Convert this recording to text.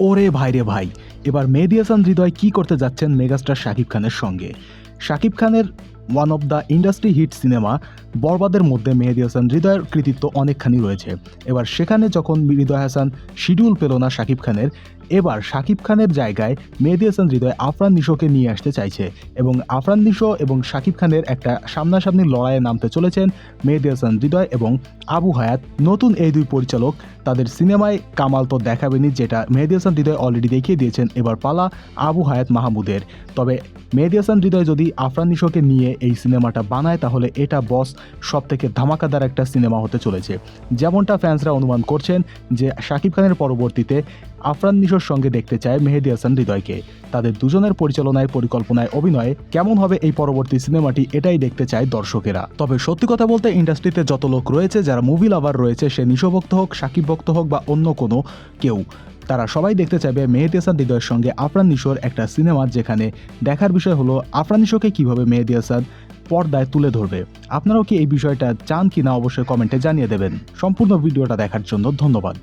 ওরে ভাই রে ভাই, এবার মেহেদি হাসান হৃদয় কি করতে যাচ্ছেন মেগাস্টার শাকিব খানের সঙ্গে? শাকিব খানের one of the industry hit cinema বরবাদের মধ্যে মেহেদি হাসান হৃদয়ের কৃতিত্ব অনেকখানি রয়েছে। এবার সেখানে যখন হৃদয় হাসান শিডিউল পেল না শাকিব খানের এবার শাকিব খানের জায়গায় মেহেদি হাসান হৃদয় আফরান নিশোকে নিয়ে আসতে চাইছে এবং আফরান নিশো এবং শাকিব খানের একটা সামনাসামনি লড়াইয়ে নামতে চলেছেন মেহেদি হাসান হৃদয় এবং আবু হায়াত। নতুন এই দুই পরিচালক তাদের সিনেমায় কামাল তো দেখাবেনি যেটা মেহেদি হাসান হৃদয় অলরেডি দেখিয়ে দিয়েছেন এবার পালা আবু হায়াত মাহমুদের। তবে মেহেদি হাসান হৃদয় যদি আফরান নিশোকে নিয়ে এই সিনেমাটা বানায় তাহলে এটা বস সব থেকে ধামাকাদার একটা সিনেমা হতে চলেছে। যেমনটা ফ্যান্সরা অনুমান করছেন যে শাকিব খানের পরবর্তীতে আফরান নিশোর সঙ্গে দেখতে চায় মেহেদি হাসান হৃদয়কে। তাদের দুজনের পরিচালনায়, পরিকল্পনায় অভিনয়ে কেমন হবে এই পরবর্তী সিনেমাটি এটাই দেখতে চায় দর্শকেরা। তবে সত্যি কথা বলতে ইন্ডাস্ট্রিতে যত লোক রয়েছে, যারা মুভি লাভার রয়েছে, সে নিশো ভক্ত হোক, সাকিব ভক্ত হোক বা অন্য কোনো কেউ, তারা সবাই দেখতে চাইবে মেহেদি হাসান হৃদয়ের সঙ্গে আফরান নিশোর একটা সিনেমা যেখানে দেখার বিষয় হলো আফরান নিশোকে কীভাবে মেহেদি হাসান পর্দায় তুলে ধরবে। আপনারাও কি এই বিষয়টা চান কিনা অবশ্যই কমেন্টে জানিয়ে দেবেন। সম্পূর্ণ ভিডিওটা দেখার জন্য ধন্যবাদ।